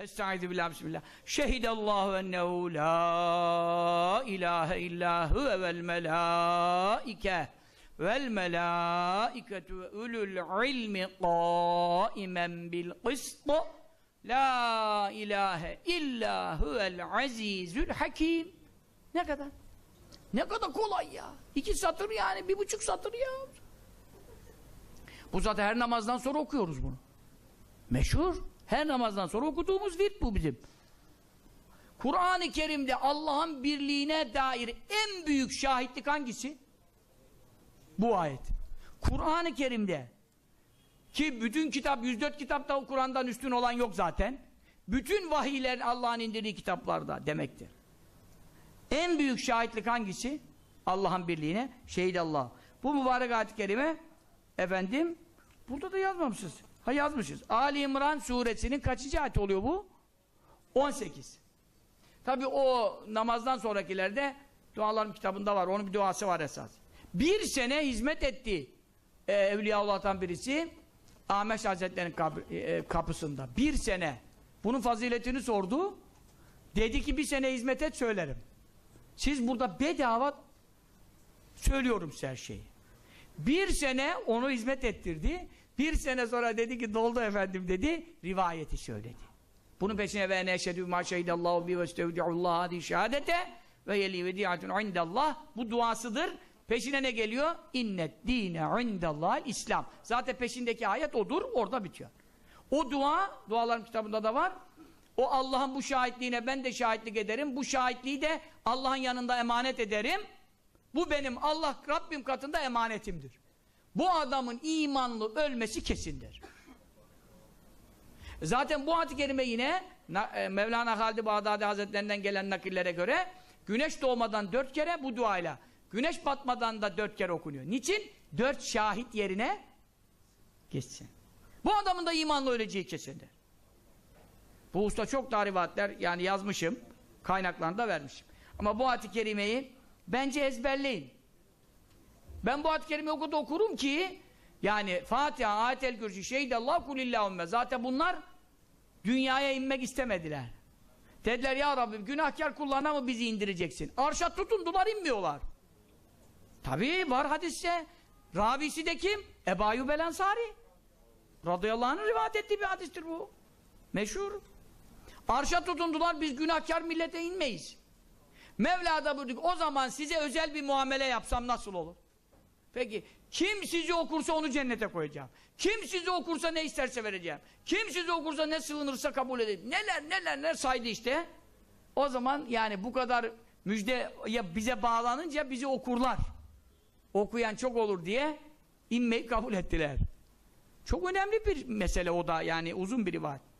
Estaizu billah bismillah. Şehidallahu ennehu la ilahe illa huve vel melaike vel melaiketu ve ulul ilmi qaimen bil qist la ilahe illa huvel azizül hakim. Ne kadar? Ne kadar kolay ya. İki satır yani, bir buçuk satır ya. Bu zaten her namazdan sonra okuyoruz bunu. Meşhur. Her namazdan sonra okuduğumuz virt bu bizim. Kur'an-ı Kerim'de Allah'ın birliğine dair en büyük şahitlik hangisi? Bu ayet. Kur'an-ı Kerim'de ki bütün kitap, 104 kitapta Kur'an'dan üstün olan yok zaten. Bütün vahiyler Allah'ın indirdiği kitaplarda demektir. En büyük şahitlik hangisi? Allah'ın birliğine. Şehit Allah. Bu mübarek ayet-i kerime efendim burada da yazmamışız. Ha yazmışız. Ali İmran suresinin kaçıncı ayet oluyor bu? 18. Tabi o namazdan sonrakilerde dualarım kitabında var. Onun bir duası var esas. Bir sene hizmet etti e, Evliyaullah'tan birisi Ahmet Hazretleri'nin kab- e, kapısında. Bir sene. Bunun faziletini sordu. Dedi ki bir sene hizmet et söylerim. Siz burada bedava söylüyorum size her şeyi. Bir sene onu hizmet ettirdi. Bir sene sonra dedi ki doldu efendim dedi. Rivayeti söyledi. Bunun peşine ve neşhedü ma şehidallahu bi ve istevdi'ullah hadi şehadete ve yeli vedi'atun indallah bu duasıdır. Peşine ne geliyor? İnnet dine indallah İslam. Zaten peşindeki ayet odur. Orada bitiyor. O dua, dualarım kitabında da var. O Allah'ın bu şahitliğine ben de şahitlik ederim. Bu şahitliği de Allah'ın yanında emanet ederim. Bu benim Allah Rabbim katında emanetimdir. Bu adamın imanlı ölmesi kesindir. Zaten bu ayet-i kerime yine e, Mevlana Halid Bağdadi Hazretlerinden gelen nakillere göre güneş doğmadan dört kere bu duayla güneş batmadan da dört kere okunuyor. Niçin? Dört şahit yerine geçsin. Bu adamın da imanlı öleceği kesindir. Bu usta çok daha rivayetler yani yazmışım. Kaynaklarını da vermişim. Ama bu ayet-i kerimeyi bence ezberleyin. Ben bu ayet-i kerimeyi o okurum ki yani Fatiha, Ayet-el Kürsi, Şehidallah kulillahümme zaten bunlar dünyaya inmek istemediler. Dediler ya Rabbim günahkar kullarına mı bizi indireceksin? Arşa tutundular inmiyorlar. Tabii var hadiste. Ravisi de kim? Ebu Ayyub. Radıyallahu anh'ın rivayet ettiği bir hadistir bu. Meşhur. Arşa tutundular biz günahkar millete inmeyiz. Mevla da buyurdu o zaman size özel bir muamele yapsam nasıl olur? Peki kim sizi okursa onu cennete koyacağım. Kim sizi okursa ne isterse vereceğim. Kim sizi okursa ne sığınırsa kabul edeyim. Neler neler neler saydı işte. O zaman yani bu kadar müjde ya bize bağlanınca bizi okurlar. Okuyan çok olur diye inmeyi kabul ettiler. Çok önemli bir mesele o da yani uzun bir rivayet.